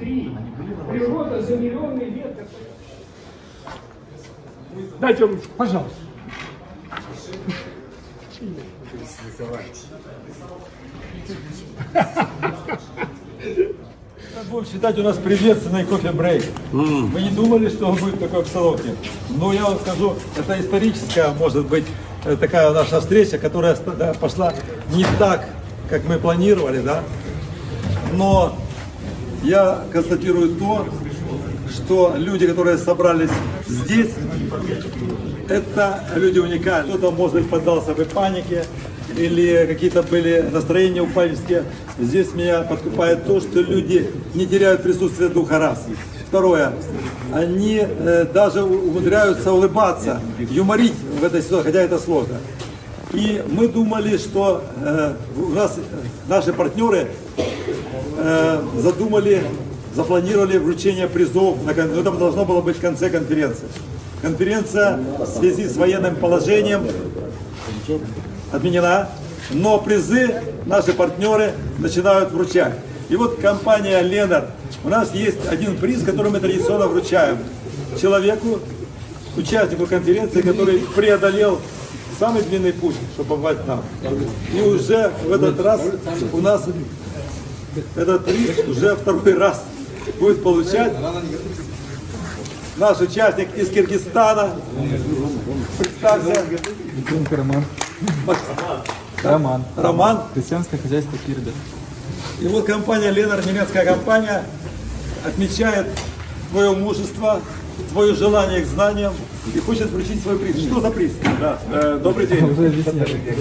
внутри. Природа за миллионы лет. Дайте ручку, пожалуйста. Будем считать у нас приветственный кофе-брейк. Мы не думали, что он будет в такой обстановке. Но я вам скажу, это историческая, может быть, э, такая наша встреча, которая да, пошла не так, как мы планировали, да. Но я констатирую то, что люди, которые собрались здесь, это люди уникальные. Кто-то, может быть, поддался бы панике, или какие-то были настроения упаднические. Здесь меня подкупает то, что люди не теряют присутствие духа раз. Второе, они э, даже умудряются улыбаться, юморить в этой ситуации, хотя это сложно. И мы думали, что э, у нас э, наши партнеры э, задумали, запланировали вручение призов. На, кон- это должно было быть в конце конференции. Конференция в связи с военным положением отменена, но призы наши партнеры начинают вручать. И вот компания Ленар, у нас есть один приз, который мы традиционно вручаем человеку, участнику конференции, который преодолел самый длинный путь, чтобы попасть к нам. И уже в этот раз у нас этот приз уже второй раз будет получать наш участник из Киргизстана. Представься. Роман. Роман. Роман. Крестьянское хозяйство Кирда. И вот компания Ленар, немецкая компания, отмечает твое мужество, твое желание к знаниям и хочет вручить свой приз. Что за приз? Да, э, добрый день.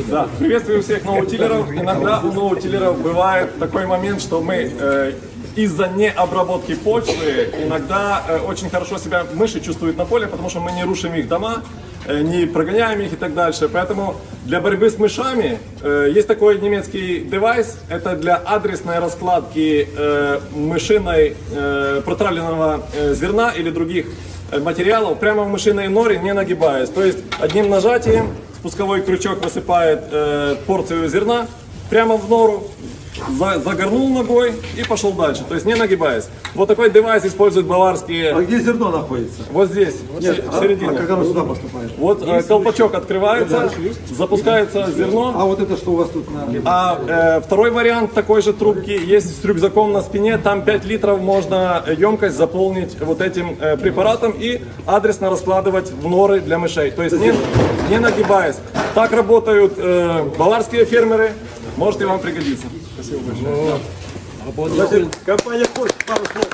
Да, приветствую всех ноутиллеров. Иногда у ноутиллеров бывает такой момент, что мы э, из-за необработки почвы иногда э, очень хорошо себя мыши чувствуют на поле, потому что мы не рушим их дома, не прогоняем их и так дальше. Поэтому для борьбы с мышами э, есть такой немецкий девайс. Это для адресной раскладки э, мышиной э, протравленного э, зерна или других э, материалов прямо в мышиной норе, не нагибаясь. То есть одним нажатием спусковой крючок высыпает э, порцию зерна прямо в нору, за- загорнул ногой и пошел дальше. То есть не нагибаясь. Вот такой девайс используют баварские А где зерно находится? вот здесь, в се- в а, середине. а как оно сюда поступает? Вот э, колпачок открывается, запускается зерно. А вот это что у вас тут на... А э, второй вариант такой же трубки есть с рюкзаком на спине. Там 5 литров можно емкость заполнить вот этим э, препаратом и адресно раскладывать в норы для мышей. То есть не, не нагибаясь. Так работают э, баварские фермеры. Может и вам пригодится. Спасибо большое. Значит, компания Форд, пару слов.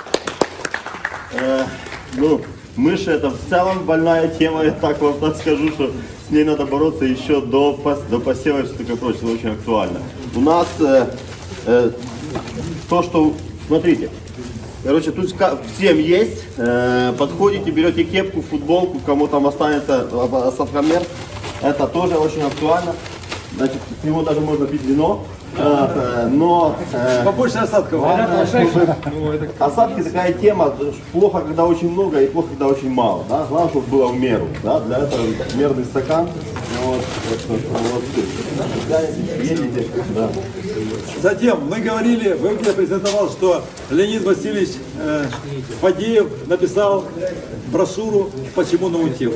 Ну, мыши это в целом больная тема, я так вам так скажу, что с ней надо бороться еще до, пос- до посева и все такое прочее, это очень актуально. У нас э, э, то, что, смотрите, короче, тут всем есть, Э, подходите, берете кепку, футболку, кому там останется осадкомер, это тоже очень актуально. Значит, с него даже можно пить вино, Э, но э, Побольше осадков. Осадки такая тема, плохо, когда очень много и плохо, когда очень мало. Да? Главное, чтобы было в меру. Да? Для этого мерный стакан. Вот, вот, вот, молодцы. Едете, да. Затем мы говорили, вы мне презентовал, что Леонид Васильевич э, Фадеев написал брошюру «Почему наутил».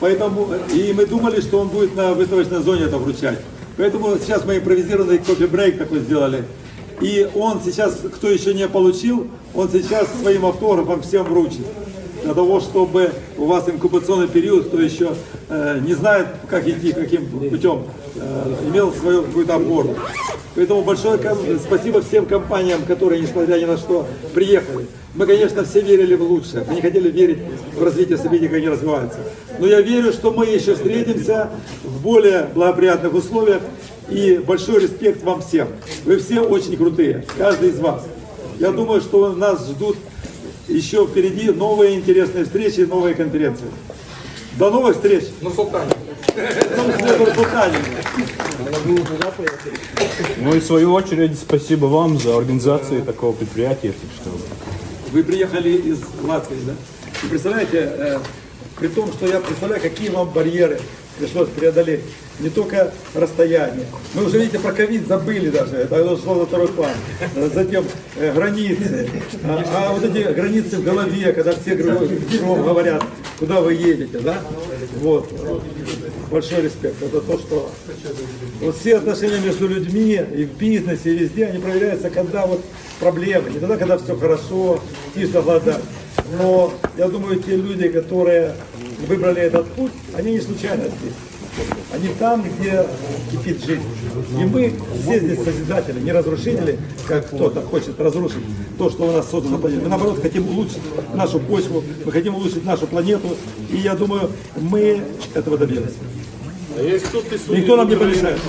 Поэтому, и мы думали, что он будет на выставочной зоне это вручать. Поэтому сейчас мы импровизированный кофе-брейк такой сделали. И он сейчас, кто еще не получил, он сейчас своим автографом всем вручит. Для того, чтобы у вас инкубационный период, кто еще э, не знает, как идти, каким путем, э, имел свою какую-то опору. Поэтому большое спасибо всем компаниям, которые, несмотря ни на что, приехали. Мы, конечно, все верили в лучшее. Мы не хотели верить в развитие событий, как они развиваются. Но я верю, что мы еще встретимся в более благоприятных условиях. И большой респект вам всем. Вы все очень крутые, каждый из вас. Я думаю, что нас ждут еще впереди новые интересные встречи, новые конференции. До новых встреч! На Султане. Ну и в свою очередь спасибо вам за организацию такого предприятия. что Вы приехали из Латвии, да? Вы представляете, э, при том, что я представляю, какие вам барьеры пришлось преодолеть. Не только расстояние. Мы уже, видите, про ковид забыли даже, это ушло на второй план. Затем э, границы. А, а вот эти границы в голове, когда все говорят, куда вы едете, да? Вот. Большой респект. Это то, что вот все отношения между людьми и в бизнесе, и везде, они проверяются, когда вот проблемы, не тогда, когда все хорошо, тише глаза. Но я думаю, те люди, которые выбрали этот путь, они не случайно здесь. Они там, где кипит жизнь. И мы все здесь созидатели, не разрушители, как кто-то хочет разрушить то, что у нас создано на планете. Мы, наоборот, хотим улучшить нашу почву, мы хотим улучшить нашу планету. И я думаю, мы этого добьемся. Никто нам не помешает.